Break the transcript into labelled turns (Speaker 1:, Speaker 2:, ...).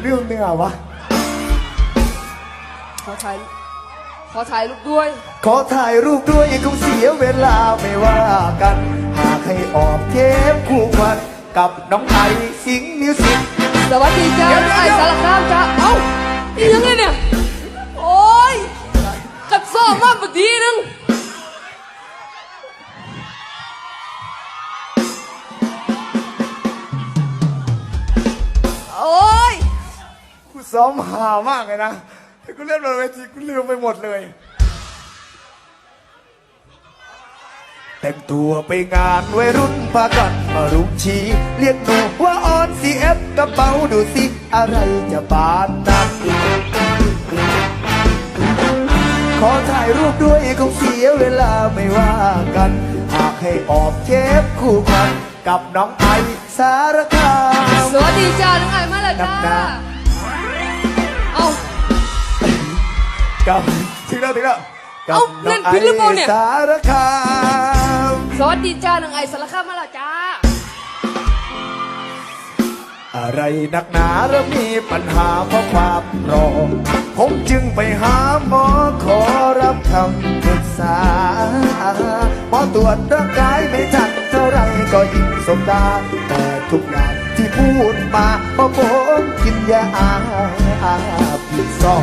Speaker 1: เรื่องเนื้อวะ
Speaker 2: ขอถ่ายขอถ่ายรูปด้วย
Speaker 1: ขอถ่ายรูปด้วยคงเสียเวลาไม่ว่ากัน หากให้ออกเทปคู่ควันกับน้องไอสิงห์มิวสิก
Speaker 2: สวัสดีจ้า
Speaker 1: เดี๋ยว
Speaker 2: ไอ้
Speaker 1: เดี๋ยว
Speaker 2: สารคามจ้า กูซ้อม
Speaker 1: หามากเลยนะแต่กูเล่นบนเวทีกูลืมไปหมดเลย แต่งตัวไปงานวัยรุ่นพากันมารุมชีเรียกหนูว่าออนซีเอฟกระเป๋าดูสิอะไรจะบานนักขอถ่ายรูปด้วยคงเสียเวลาไม่ว่ากัน หากให้ออกเทปคู่ควันกับน้องไอสารคาม
Speaker 2: สวัสดีจ้าน้องไอ้มาแล้วจ้า
Speaker 1: กับถึงแล้วถึงแล้วกั
Speaker 2: เอ้าเล่นผิดหรือเปล่าเนี่ย
Speaker 1: สารคาม
Speaker 2: สวัสดีจ้าน้องไอ้สารคามมาแล้วจ้า
Speaker 1: อะไรนักหนาเริ่มมีปัญหาเพราะความรอ ผมจึงไปหาหมอขอรับคำปรึกษาหมอตรวจร่างกายไม่ทันเท่าไรก็ยิ่งสมดาแต่ทุกอย่างที่พูดมาเพราะผมกินยาอาผิดซอง